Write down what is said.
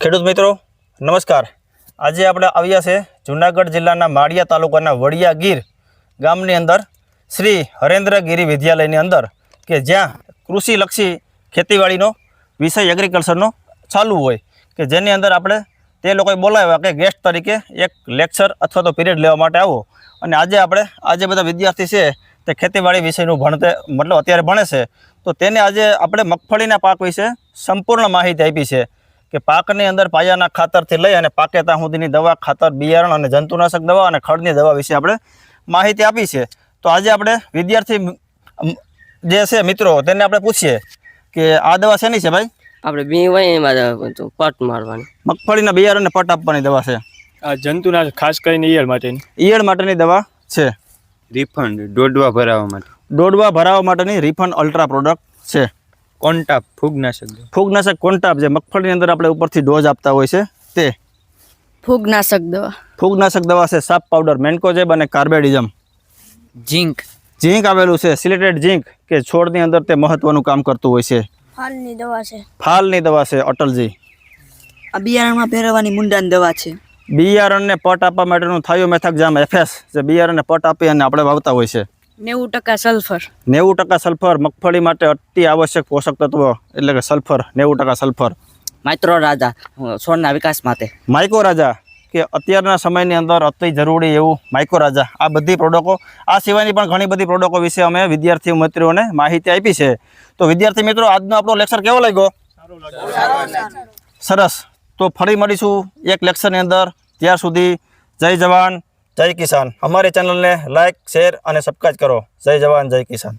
ખેડૂત મિત્રો, નમસ્કાર. આજે આપણે આવ્યા છે જૂનાગઢ જિલ્લાના માળિયા તાલુકાના વડિયા ગીર ગામની અંદર, શ્રી હરેન્દ્રગીરી વિદ્યાલયની અંદર, કે જ્યાં કૃષિલક્ષી ખેતીવાડીનો વિષય એગ્રીકલ્ચરનો ચાલુ હોય, કે જેની અંદર આપણે તે લોકોએ બોલાવ્યા કે ગેસ્ટ તરીકે એક લેક્ચર અથવા તો પીરિયડ લેવા માટે આવો. અને આજે આપણે, આજે બધા વિદ્યાર્થી છે તે ખેતીવાડી વિષયનું ભણતે, મતલબ અત્યારે ભણે છે. તો તેને આજે આપણે મગફળીના પાક વિશે સંપૂર્ણ માહિતી આપી છે. કે પાકની અંદર પાયાના ખાતરથી લઈ અને પાકે ત્યાં સુધીની દવા ખાતર બિયારણ અને જંતુનાશક દવા અને ખડની દવા વિશે આપણે માહિતી આપી છે. તો આજે આપણે વિદ્યાર્થી જે છે મિત્રો તેને આપણે પૂછીએ કે આ દવા શેની છે ભાઈ? આપણે બી હોય એમાં પટ મારવાની. મગફળીના બિયારણને પટ આપવાની દવા છે. આ જંતુના ખાસ કરીને ઈયળ માટેની. ઈયળ માટેની દવા છે. રિફંડ દોડવા ભરાવવા માટે. દોડવા ભરાવા માટેની રિફંડ અલ્ટ્રા પ્રોડક્ટ છે. કોન્ટાપ ફૂગનાશક ફૂગનાશક કોન્ટાપ જે મગફળીની અંદર આપણે ઉપરથી ડોઝ આપતા હોય છે તે. ફૂગનાશક દવા. ફૂગનાશક દવા છે સાપ પાવડર મેન્કોજેબ અને કાર્બેડિઝમ. ઝીંક. ઝીંક આવેલું છે સિલેટેડ ઝીંક કે છોડની અંદર તે મહત્વનું કામ કરતું હોય છે. હાલની દવા છે. ફાલની દવા છે અટલજી. આ બિયારણમાં પહેરવાની મુંડાની દવા છે. બિયારણને પટ આપવા માટેનું થાયોમેથાક્ઝામ એફએસ જે બિયારણને પટ આપી અને આપણે વાવતા હોય છે. નેવું ટકા સલ્ફર. નેવું ટકા સલ્ફર મગફળી માટે અતિ આવશ્યક પોષક તત્વ એટલે કે સલ્ફર નેવું ટકા સલ્ફર. માઇક્રો રાજા છોડના વિકાસ માટે. માઇકો રાજા કે અત્યારના સમયની અંદર અતિ જરૂરી એવું માઇકો રાજા. આ બધી પ્રોડક્ટો આ સિવાયની પણ ઘણી બધી પ્રોડક્ટો વિશે અમે વિદ્યાર્થી મિત્રોને માહિતી આપી છે. તો વિદ્યાર્થી મિત્રો આજનો આપણો લેક્ચર કેવો લાગ્યો? સરસ. તો ફરી મળીશું એક લેક્ચરની અંદર. ત્યાર સુધી જય જવાન. જય કિસાન. અમારી ચેનલને લાઇક શેર અને સબસ્ક્રાઈબ કરો. જય જવાન જય કિસાન.